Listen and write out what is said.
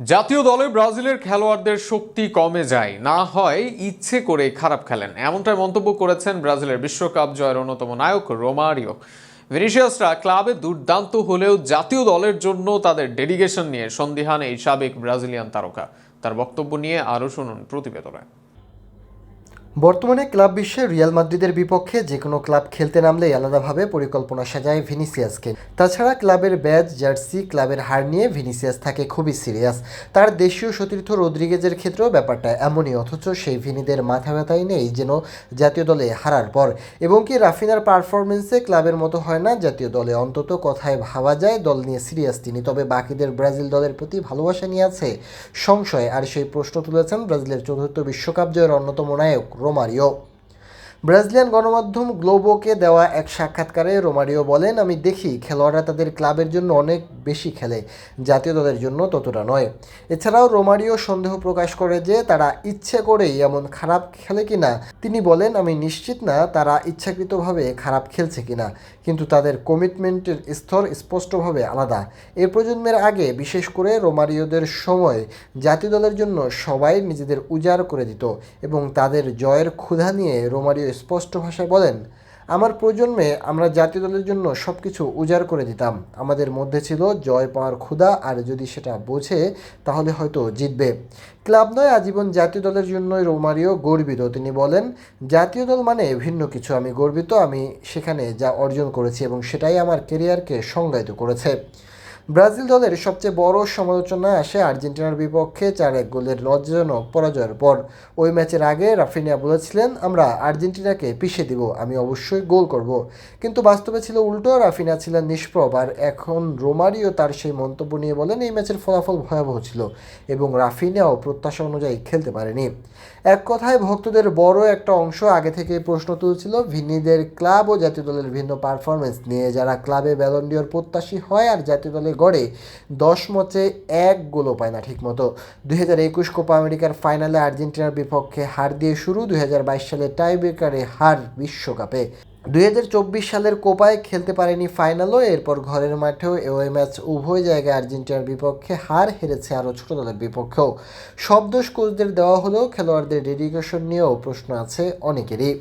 জাতীয় দলে ব্রাজিলের খেলোয়াড়দের শক্তি কমে যায়, না হয় ইচ্ছে করে খারাপ খেলেন। এমনটাই মন্তব্য করেছেন ব্রাজিলের বিশ্বকাপ জয়ের অন্যতম নায়ক রোমারিও। ভেনিসিয়াসরা ক্লাবে দুর্দান্ত হলেও জাতীয় দলের জন্য তাদের ডেডিকেশন নিয়ে সন্দিহান এই সাবেক ব্রাজিলিয়ান তারকা। তার বক্তব্য নিয়ে আরও শুনুন প্রতিবেদনে। বর্তমানে ক্লাব বিশ্বে রিয়াল মাদ্রিদের বিপক্ষে যে কোনো ক্লাব খেলতে নামলেই আলাদাভাবে পরিকল্পনা সাজায় ভিনিসিয়াসকে। তাছাড়া ক্লাবের ব্যাজ, জার্সি, ক্লাবের হার নিয়ে ভিনিসিয়াস থাকে খুবই সিরিয়াস। তার দেশীয় সতীর্থ রদ্রিগেজের ক্ষেত্রেও ব্যাপারটা এমনই, অথচ সেই ভিনিদের মাথা ব্যথাই নেই যেন জাতীয় দলে হারার পর। এবং কি রাফিনার পারফরমেন্সে ক্লাবের মতো হয় না, জাতীয় দলে অন্তত কথায় ভাবা যায় দল নিয়ে সিরিয়াস তিনি। তবে বাকিদের ব্রাজিল দলের প্রতি ভালোবাসা নিয়ে আছে সংশয়। আর সেই প্রশ্ন তুলেছেন ব্রাজিলের চতুর্থ বিশ্বকাপ জয়ের অন্যতম নায়ক রোমারিও। ব্রাজিলিয়ান গণমাধ্যম গ্লোবোকে দেওয়া এক সাক্ষাৎকারে রোমারিও বলেন, আমি দেখি খেলোয়াড়রা তাদের ক্লাবের জন্য অনেক বেশি খেলে। জাতীয় দলের জন্য ততটা নয়। এছাড়াও রোমারিও সন্দেহ প্রকাশ করে যে, তারা ইচ্ছে করেই এমন খারাপ খেলে কিনা। তিনি বলেন, আমি নিশ্চিত না তারা ইচ্ছাকৃতভাবে খারাপ খেলছে কিনা, কিন্তু তাদের কমিটমেন্টের স্তর স্পষ্টভাবে আলাদা। এ প্রজন্মের আগে, বিশেষ করে রোমারিওদের সময়, জাতীয় দলের জন্য সবাই নিজেদের উজাড় করে দিত এবং তাদের জয়ের ক্ষুধা নিয়ে রোমারিও স্পষ্ট ভাষায় বলেন আমার প্রজন্মে আমরা জাতীয় দলের জন্য সব কিছু উজাড় করে দিতাম। আমাদের মধ্যে ছিল জয় পাওয়ার ক্ষুধা, আর যদি সেটা বোঝে, তাহলে হয়তো জিতবে। ক্লাব নয়, আজীবন জাতীয় দলের জন্যই রোমারিও গর্বিত। তিনি বলেন, জাতীয় দল মানে ভিন্ন কিছু। আমি গর্বিত, আমি সেখানে যা অর্জন করেছি এবং সেটাই আমার কেরিয়ারকে সংজ্ঞায়িত করেছে। ব্রাজিল দলের সবচেয়ে বড় সমালোচনা আসে আর্জেন্টিনার বিপক্ষে চার এক গোলের লজ্জাজনক পরাজয়ের পর। ওই ম্যাচের আগে রাফিনিয়া বলেছিলেন, আমরা আর্জেন্টিনাকে পিছিয়ে দিব, আমি অবশ্যই গোল করব। কিন্তু বাস্তবে ছিল উল্টো রাফিনা ছিলেন নিষ্প্রভ, আর এখন রোমারিও তার সেই মন্তব্য নিয়ে বলেন, এই ম্যাচের ফলাফল ভয়াবহ ছিল এবং রাফিনিয়াও প্রত্যাশা অনুযায়ী খেলতে পারেনি। এক কথায়, ভক্তদের বড় একটা অংশ আগে থেকে প্রশ্ন তুলছিল ভিন্নিদের ক্লাব ও জাতীয় দলের ভিন্ন পারফরমেন্স নিয়ে যারা ক্লাবে ব্যালন্ডিওর প্রত্যাশী হয় আর জাতীয় দলে গড়ে দশ ম্যাচে এক গোলও পায় না ঠিকমতো। দুই হাজার একুশ কোপা আমেরিকার ফাইনালে আর্জেন্টিনার বিপক্ষে হার দিয়ে শুরু দুই হাজার বাইশ সালে টাইব্রেকারে হার বিশ্বকাপে। দুই হাজার চব্বিশ সালের কোপায় খেলতে পারেনি ফাইনালও, এরপর ঘরের মাঠেও ওই ম্যাচ উভয় জায়গায় আর্জেন্টিনার বিপক্ষে হার হেরেছে আরও ছোট দলের বিপক্ষেও। সব দোষ কোচদের দেওয়া হলেও খেলোয়াড়দের ডেডিকেশন নিয়েও প্রশ্ন আছে অনেকেরই।